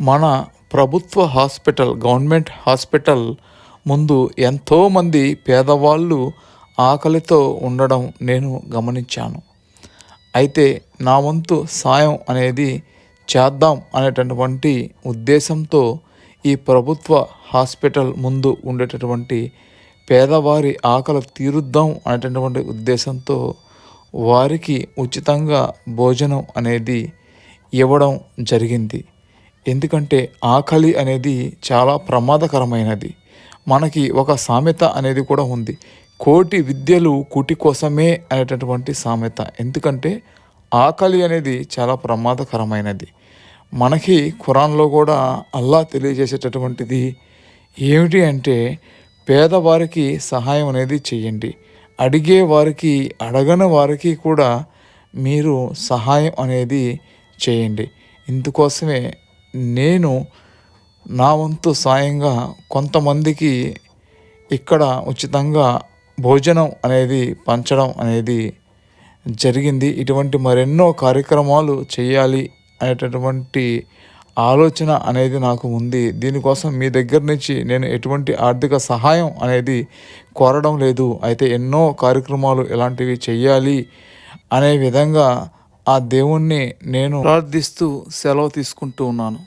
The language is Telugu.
మన ప్రభుత్వ హాస్పిటల్ గవర్నమెంట్ హాస్పిటల్ ముందు ఎంతోమంది పేదవాళ్ళు ఆకలితో ఉండడం నేను గమనించాను. అయితే నా వంతు సాయం అనేది చేద్దాం అనేటటువంటి ఉద్దేశంతో ఈ ప్రభుత్వ హాస్పిటల్ ముందు ఉండేటటువంటి పేదవారి ఆకలి తీరుద్దాం అనేటటువంటి ఉద్దేశంతో వారికి ఉచితంగా భోజనం అనేది ఇవ్వడం జరిగింది. ఎందుకంటే ఆకలి అనేది చాలా ప్రమాదకరమైనది. మనకి ఒక సామెత అనేది కూడా ఉంది. కోటి విద్యలు కూటి కోసమే అనేటటువంటి సామెత. ఎందుకంటే ఆకలి అనేది చాలా ప్రమాదకరమైనది. మనకి ఖురాన్లో కూడా అల్లా తెలియజేసేటటువంటిది ఏమిటి అంటే పేదవారికి సహాయం అనేది చేయండి. అడిగే వారికి అడగని వారికి కూడా మీరు సహాయం అనేది చేయండి. ఇందుకోసమే నేను నా వంతు సాయంగా కొంతమందికి ఇక్కడ ఉచితంగా భోజనం అనేది పంచడం అనేది జరిగింది. ఇటువంటి మరెన్నో కార్యక్రమాలు చేయాలి అనేటటువంటి ఆలోచన అనేది నాకు ఉంది. దీనికోసం మీ దగ్గర నుంచి నేను ఎటువంటి ఆర్థిక సహాయం అనేది కోరడం లేదు. అయితే ఎన్నో కార్యక్రమాలు ఇలాంటివి చేయాలి అనే విధంగా ఆ దేవుణ్ణి నేను ప్రార్థిస్తూ సెలవు తీసుకుంటూ ఉన్నాను.